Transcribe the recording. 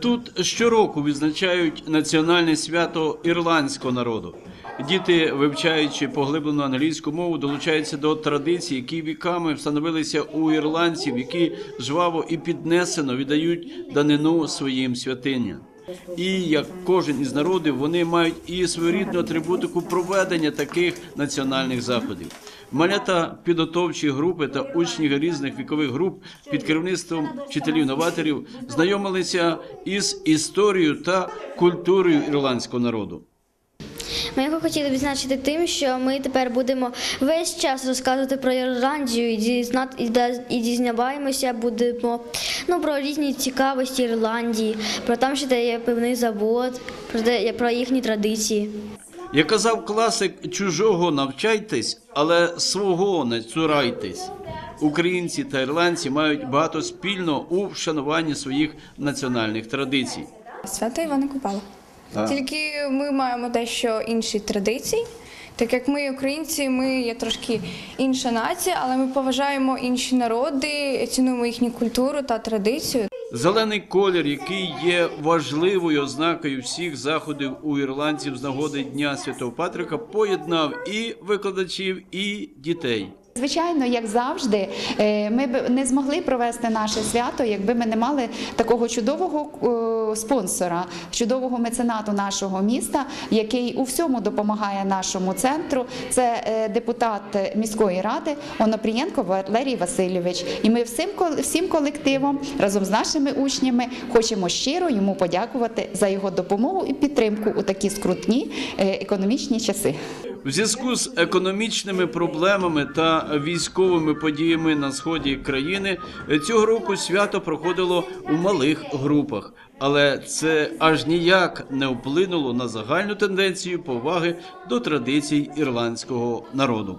Тут щороку відзначають національне свято ірландського народу. Діти, вивчаючи поглиблену англійську мову, долучаються до традицій, які віками встановилися у ірландців, які жваво і піднесено віддають данину своїм святиням. І як кожен із народів, вони мають і своєрідну атрибутику проведення таких національних заходів. Малята підготовчі групи та учні різних вікових груп під керівництвом вчителів-новаторів знайомилися із історією та культурою ірландського народу. Ми його хотіли відзначити тим, що ми тепер будемо весь час розказувати про Ірландію і дізнаваємося, будемо ну, про різні цікавості Ірландії, про там, що де є певний завод, про, де, про їхні традиції. Як казав класик, чужого навчайтесь, але свого не цурайтесь. Українці та ірландці мають багато спільного у вшануванні своїх національних традицій. Свято Івана Купала. Тільки ми маємо дещо інші традиції. Так як ми, українці, ми є трошки інша нація, але ми поважаємо інші народи, цінуємо їхню культуру та традицію. Зелений колір, який є важливою ознакою всіх заходів у ірландців з нагоди Дня Святого Патрика, поєднав і викладачів, і дітей. Звичайно, як завжди, е, ми б не змогли провести наше свято, якби ми не мали такого чудового е, спонсора, чудового меценату нашого міста, який у всьому допомагає нашому центру. Це е, депутат міської ради Онопрієнко Валерій Васильович. І ми всім всім колективом разом з нашими учнями хочемо щиро йому подякувати за його допомогу і підтримку у такі скрутні економічні часи. В зв'язку з економічними проблемами та військовими подіями на сході країни цього року свято проходило у малих групах, але це аж ніяк не вплинуло на загальну тенденцію поваги до традицій ірландського народу.